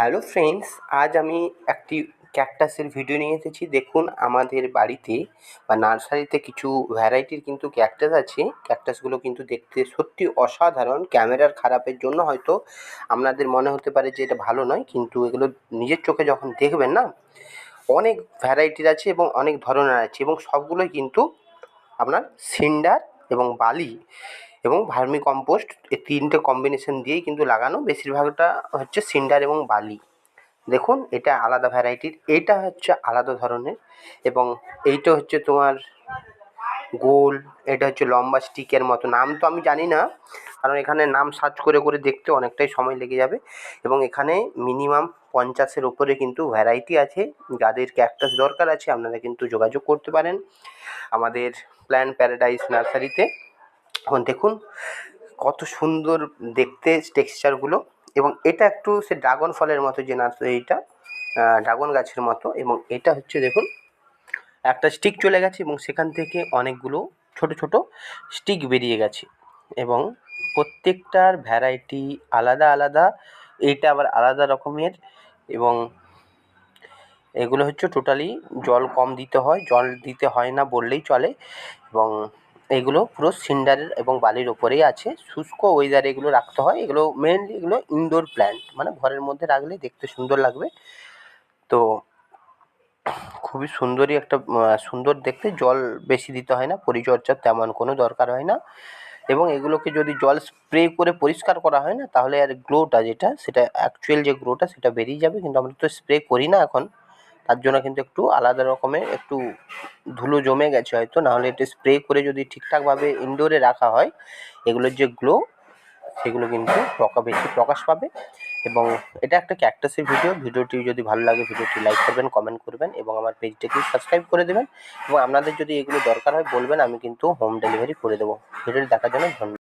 Hello friends আজ আমি একটি ক্যাকটাসের ভিডিও নিয়ে এসেছি। দেখুন আমাদের বাড়িতে বা নার্সারিতে কিছু ভ্যারাইটির কিন্তু ক্যাকটাস আছে। ক্যাকটাসগুলো কিন্তু দেখতে সত্যি অসাধারণ। ক্যামেরার খারাপের জন্য হয়তো আপনাদের মনে হতে পারে যে এটা ভালো নয়, কিন্তু এগুলো নিজের চোখে যখন দেখবেন না, অনেক ভ্যারাইটির আছে এবং অনেক ধরনের আছে এবং সবগুলোই কিন্তু আপনার সিন্ডার এবং বালি। এবং ভার্মি কম্পোস্ট এই তিনটে কম্বিনেশন দিয়েই কিন্তু লাগানো। বেশিরভাগটা হচ্ছে সিন্ডার এবং বালি। দেখুন, এটা আলাদা ভ্যারাইটির এইটা হচ্ছে আলাদা ধরনের এবং এইটা হচ্ছে তোমার গোল, এটা হচ্ছে লম্বা স্টিকের মতো। নাম তো আমি জানি না, কারণ এখানে নাম সার্চ করে করে দেখতে অনেকটাই সময় লেগে যাবে এবং এখানে মিনিমাম পঞ্চাশের ওপরে কিন্তু ভ্যারাইটি আছে। যাদের ক্যাকটাস দরকার আছে, আপনারা কিন্তু যোগাযোগ করতে পারেন আমাদের প্ল্যান্ট প্যারাডাইস নার্সারিতে এখন দেখুন, কত সুন্দর দেখতে টেক্সচারগুলো এবং এটা একটু সে ড্রাগন ফলের মতো যে না, এইটা ড্রাগন গাছের মতো এবং এটা হচ্ছে দেখুন, একটা স্টিক চলে গেছে এবং সেখান থেকে অনেকগুলো ছোট ছোট স্টিক বেরিয়ে গেছে এবং প্রত্যেকটার ভ্যারাইটি আলাদা আলাদা, এইটা আবার আলাদা রকমের এবং এগুলো হচ্ছে টোটালি জল কম দিতে হয়, জল দিতে হয় না বললেই চলে এবং এগুলো পুরো সিন্ডারের এবং বালির ওপরেই আছে। শুষ্ক ওয়েদারে এগুলো রাখতে হয়। এগুলো মেনলি এগুলো ইনডোর প্ল্যান্ট মানে ঘরের মধ্যে রাখলে দেখতে সুন্দর লাগবে। তো খুবই সুন্দরই একটা সুন্দর দেখতে। জল বেশি দিতে হয় না পরিচর্যার তেমন কোনো দরকার হয় না। এবং এগুলোকে যদি জল স্প্রে করে পরিষ্কার করা হয় না, তাহলে আর গ্লোটা যেটা, সেটা অ্যাকচুয়াল যে গ্লোটা সেটা বেরিয়ে যাবে। কিন্তু আমরা তো স্প্রে করি না এখন। তার জন্য কিন্তু একটু আলাদা রকমের একটু ধুলো জমে গেছে হয়তো, নাহলে এটা স্প্রে করে যদি ঠিকঠাকভাবে ইনডোরে রাখা হয়, এগুলোর যে গ্লো সেগুলো কিন্তু প্রকা বেশি প্রকাশ পাবে। এবং এটা একটা ক্যাকটাসের ভিডিও ভিডিওটি যদি ভালো লাগে ভিডিওটি লাইক করবেন কমেন্ট করবেন এবং আমার পেজটাকে সাবস্ক্রাইব করে দেবেন। এবং আপনাদের যদি এগুলো দরকার হয় বলবেন, আমি কিন্তু হোম ডেলিভারি করে দেবো। ভিডিওটি দেখার জন্য ধন্যবাদ।